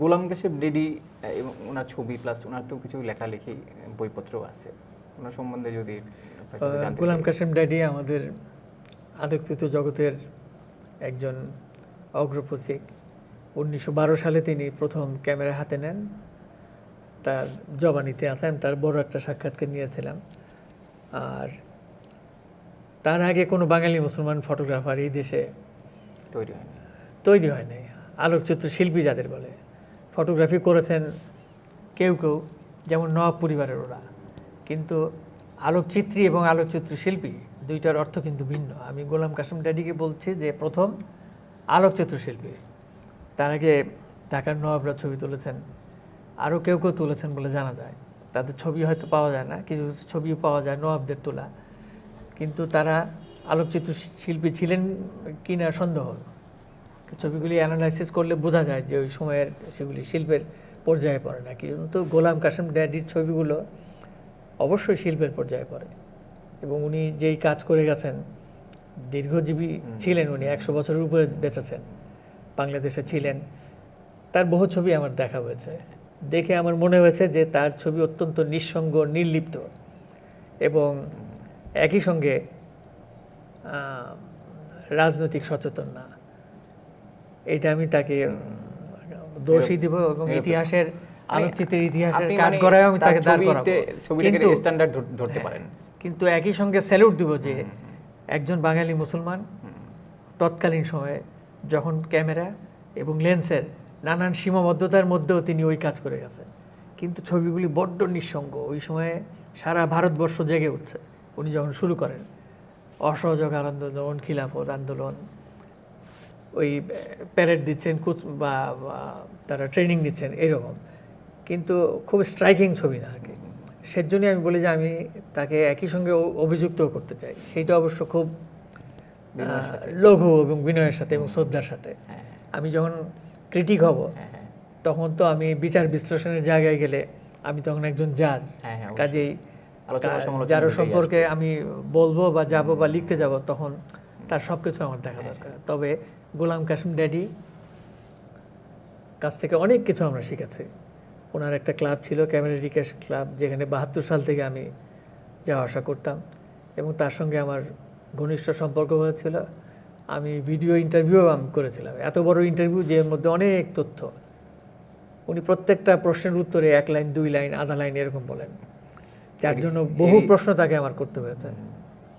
গোলাম Kashem daddy এবং ওনার ছবি plus ওনার তো কিছু লেখালেখি বইপত্র আছে। ওনার সম্বন্ধে যদি গোলাম। কাসেম ড্যাডি আমাদের আলোকিত জগতের একজন অগ্রপ্রতীক উনিশশো বারো সালে তিনি প্রথম ক্যামেরা হাতে নেন। তার জবানিতে আসেন তার বড় একটা সাক্ষাৎকার নিয়েছিলাম। আর তার আগে কোনো বাঙালি মুসলমান ফটোগ্রাফার এই দেশে তৈরি হয়নি। তৈরি হয় নাই আলোকচিত্র শিল্পী যাদের বলে। ফটোগ্রাফি করেছেন কেউ কেউ, যেমন নবাব পরিবারের ওরা। কিন্তু আলোকচিত্রী এবং আলোকচিত্র শিল্পী দুইটার অর্থ কিন্তু ভিন্ন। আমি গোলাম কাসেম ড্যাডিকে বলছি যে প্রথম আলোকচিত্র শিল্পী তার আগে ঢাকার নবাবরা ছবি তুলেছেন, আরও কেউ কেউ তুলেছেন বলে জানা যায়। তাদের ছবি হয়তো পাওয়া যায় না, কিছু কিছু ছবিও পাওয়া যায় নবাবদের তোলা। কিন্তু তারা আলোকচিত্র শিল্পী ছিলেন কি না সন্দেহ। ছবিগুলি অ্যানালাইসিস করলে বোঝা যায় যে ওই সময়ের সেগুলি শিল্পের পর্যায়ে পড়ে না কিন্তু গোলাম কাসেম ড্যাডির ছবিগুলো অবশ্যই শিল্পের পর্যায়ে পড়ে। এবং উনি যেই কাজ করে গেছেন দীর্ঘজীবী ছিলেন উনি একশো বছরের উপরে বেঁচেছেন বাংলাদেশে ছিলেন। তার বহু ছবি আমার দেখা হয়েছে। দেখে আমার মনে হয়েছে যে তার ছবি অত্যন্ত নিঃসঙ্গ নির্লিপ্ত এবং একই সঙ্গে রাজনৈতিক সচেতন না। এটা আমি তাকে দোষী দিব এবং ইতিহাসের আলোকচিত্রের ইতিহাসের কাজ মানে করায় আমি তাকে দাঁড় করাবো। ছবিটাকে কিন্তু স্ট্যান্ডার্ড ধরতে হ্যাঁ, পারেন। কিন্তু একই সঙ্গে স্যালুট দিব যে একজন বাঙালি মুসলমান তৎকালীন সময়ে যখন ক্যামেরা এবং লেন্সের নানান সীমাবদ্ধতার মধ্যেও তিনি ওই কাজ করে গেছেন। কিন্তু ছবিগুলি বড্ড নিঃসঙ্গ। ওই সময়ে সারা ভারতবর্ষ জেগে উঠছে। উনি যখন শুরু করেন অসহযোগ আন্দোলন খিলাফত আন্দোলন ওই প্যারেড দিচ্ছেন কুচ বা তারা ট্রেনিং দিচ্ছেন এরকম। কিন্তু খুব স্ট্রাইকিং ছবি না আর কি। সেজন্যই আমি বলি যে আমি তাকে একই সঙ্গে অভিযুক্ত করতে চাই। সেইটা অবশ্য খুব লঘু এবং বিনয়ের সাথে এবং শ্রদ্ধার সাথে। হ্যাঁ, আমি যখন ক্রিটিক হব হ্যাঁ, হ্যাঁ, তখন তো আমি বিচার বিশ্লেষণের জায়গায় গেলে আমি তখন একজন জাজ হ্যাঁ, হ্যাঁ। কাজেই যার সম্পর্কে আমি বলব বা যাব বা লিখতে যাব তখন তার সব কিছু আমার দেখা হ্যাঁ, দরকার। তবে গোলাম কাসিম ড্যাডি কাছ থেকে অনেক কিছু আমরা শিখেছি। ওনার একটা ক্লাব ছিল ক্যামেরা রিকেশ ক্লাব যেখানে বাহাত্তর সাল থেকে আমি যাওয়া আসা করতাম এবং তার সঙ্গে আমার ঘনিষ্ঠ সম্পর্ক হয়েছিল। আমি ভিডিও ইন্টারভিউ আমি করেছিলাম। এত বড় ইন্টারভিউ যে মধ্যে অনেক তথ্য। উনি প্রত্যেকটা প্রশ্নের উত্তরে এক লাইন দুই লাইন আধা লাইন এরকম বলেন। যার জন্য বহু প্রশ্ন তাকে আমার করতে হয়েছে।